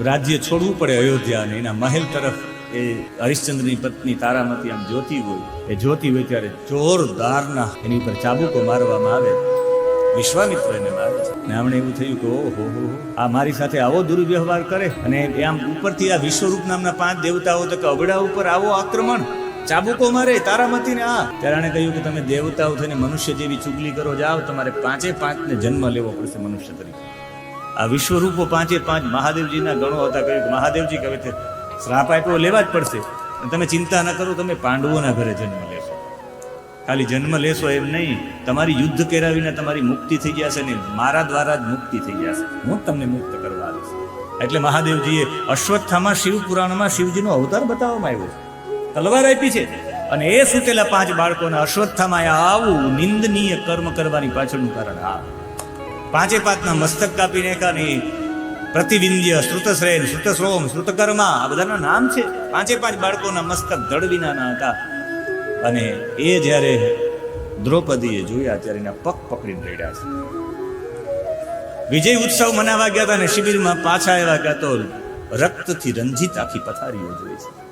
રાજ્ય છોડવું પડે અયોધ્યા અને એના મહેલ તરફ એ હરિશ્ચંદ્રની પત્ની તારામતી આમ જોતી હોય. એ જોતી હોય ત્યારે જોરદારના એની ઉપર ચાબુકો મારવામાં આવે. વિશ્વામિત્ર એને મારે છે. ને હમણાં એવું થયું કે ઓહો, હો આ મારી સાથે આવો દુર્વ્યવહાર કરે અને આમ ઉપરથી આ વિશ્વરૂપ નામના પાંચ દેવતાઓ તો કે અબડા ઉપર આવો આક્રમણ. ચાબુકો મારે તારામતી ને આ. ત્યારે કહ્યું કે તમે દેવતાઓ થઈને મનુષ્ય જેવી ચુગલી કરો, જાઓ, તમારે પાંચે પાંચને જન્મ લેવો પડશે મનુષ્ય તરીકે. આ વિશ્વરૂપો પાંચે પાંચ મહાદેવજીના ગણો હતા કહ્યું કે મહાદેવજી કહે છે, શ્રાપ આપ્યો, લેવા જ પડશે. તમે ચિંતા ન કરો, તમે પાંડવોના ઘરે જન્મ લેશો. ખાલી જન્મ લેશો એમ નહીં, તમારી યુદ્ધ કેરાવીને તમારી મુક્તિ થઈ જશે ને મારા દ્વારા જ મુક્તિ થઈ જશે. હું તમને મુક્ત કરવા આવીશ. એટલે મહાદેવજીએ અશ્વત્થામાં શિવ પુરાણમાં શિવજીનો અવતાર બતાવવામાં આવ્યો તલવાર આપી છે. અને એ સૂતેલા પાંચ બાળકોને અશ્વત્થામાં આવું નિંદનીય કર્મ કરવાની પાછળનું કારણ આ. પાંચે પાંચના મસ્તક કાપી નાખ્યા ને પ્રતિવિંધ્ય શ્રુતશ્રેન શ્રુતશ્રોમ, શ્રુતકર્મા, આ બધાના નામ છે. પાંચે પાંચ બાળકોના મસ્તક દળવિનાના હતા. અને એ જ્યારે દ્રૌપદીએ જોયા ત્યારે એના પગ પકડીને રેડ્યા છે. વિજય ઉત્સવ મનાવા ગયા હતા અને શિબિરમાં પાછા આવ્યા ગયા તો રક્તથી રંજિત આખી પથારીઓ જોઈ છે.